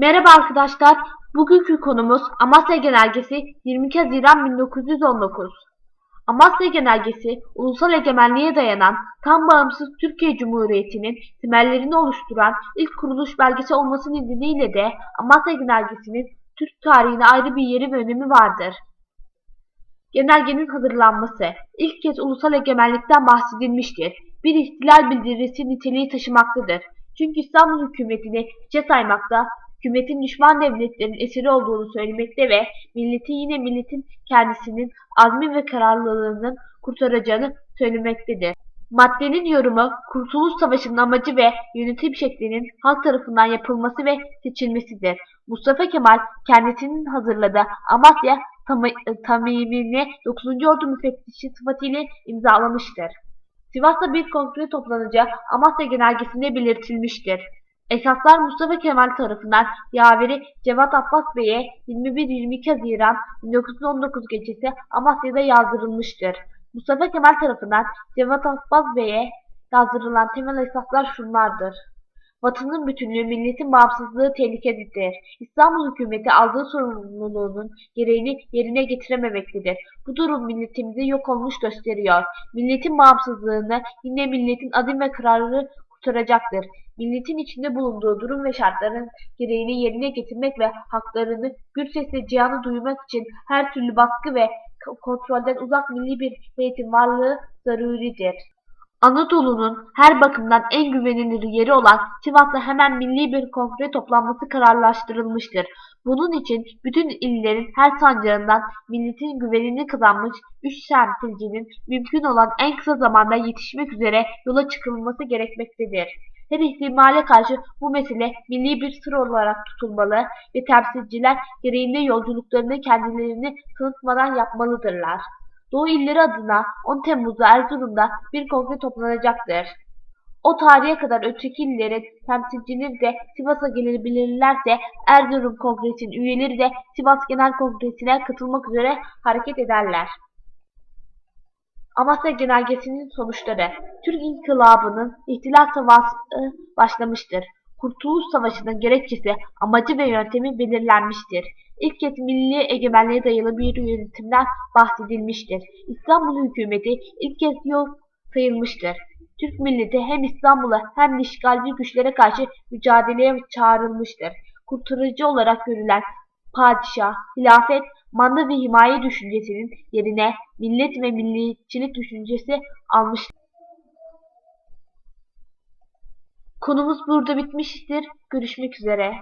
Merhaba arkadaşlar. Bugünkü konumuz Amasya Genelgesi 22 Haziran 1919. Amasya Genelgesi, ulusal egemenliğe dayanan tam bağımsız Türkiye Cumhuriyeti'nin temellerini oluşturan ilk kuruluş belgesi olması nedeniyle de Amasya Genelgesi'nin Türk tarihine ayrı bir yeri ve önemi vardır. Genelgenin hazırlanması ilk kez ulusal egemenlikten bahsedilmiştir. Bir ihtilal bildirisi niteliği taşımaktadır. Çünkü İstanbul hükümetini hiçe saymakta, hükümetin düşman devletlerin esiri olduğunu söylemekte ve milleti yine milletin kendisinin azmi ve kararlılığının kurtaracağını söylemektedir. Maddenin yorumu, Kurtuluş Savaşı'nın amacı ve yönetim şeklinin halk tarafından yapılması ve seçilmesidir. Mustafa Kemal kendisinin hazırladığı Amasya Tam- Tamimini 9. Ordu Müfettişi sıfatıyla imzalamıştır. Sivas'ta bir kongre toplanacağı Amasya Genelgesi'nde belirtilmiştir. Esaslar Mustafa Kemal tarafından yaveri Cevat Abbas Bey'e 21-22 Haziran 1919 gecesi Amasya'da yazdırılmıştır. Mustafa Kemal tarafından Cevat Abbas Bey'e yazdırılan temel esaslar şunlardır. Vatanın bütünlüğü, milletin bağımsızlığı tehlikededir. İstanbul hükümeti aldığı sorumluluğunun gereğini yerine getirememektedir. Bu durum milletimizi yok olmuş gösteriyor. Milletin bağımsızlığını yine milletin adım ve kararı kurtaracaktır. Milletin içinde bulunduğu durum ve şartların gereğini yerine getirmek ve haklarını gür sesle cihanı duymak için her türlü baskı ve kontrolden uzak milli bir heyetin varlığı zaruridir. Anadolu'nun her bakımdan en güvenilir yeri olan Sivas'ta hemen milli bir kongre toplanması kararlaştırılmıştır. Bunun için bütün illerin her sancağından milletin güvenini kazanmış üç temsilcinin mümkün olan en kısa zamanda yetişmek üzere yola çıkılması gerekmektedir. Her ihtimale karşı bu mesele milli bir sır olarak tutulmalı ve temsilciler gereğinde yolculuklarını kendilerini tanıtmadan yapmalıdırlar. Doğu illeri adına 10 Temmuz'da Erzurum'da bir kongre toplanacaktır. O tarihe kadar öteki illerin temsilcileri de Sivas'a gelebilirlerse Erzurum Kongresi'nin üyeleri de Sivas Genel Kongresi'ne katılmak üzere hareket ederler. Amasya Genelgesi'nin sonuçları Türk İnkılabı'nın ihtilal savaşı başlamıştır. Kurtuluş Savaşı'nın gerekçesi, amacı ve yöntemi belirlenmiştir. İlk kez milli egemenliğe dayalı bir yönetimden bahsedilmiştir. İstanbul hükümeti ilk kez yok sayılmıştır. Türk milleti hem İstanbul'a hem de işgalci güçlere karşı mücadeleye çağrılmıştır. Kurtarıcı olarak görülen padişah, hilafet, manda ve himaye düşüncesinin yerine millet ve milliyetçilik düşüncesi almıştır. Konumuz burada bitmiştir. Görüşmek üzere.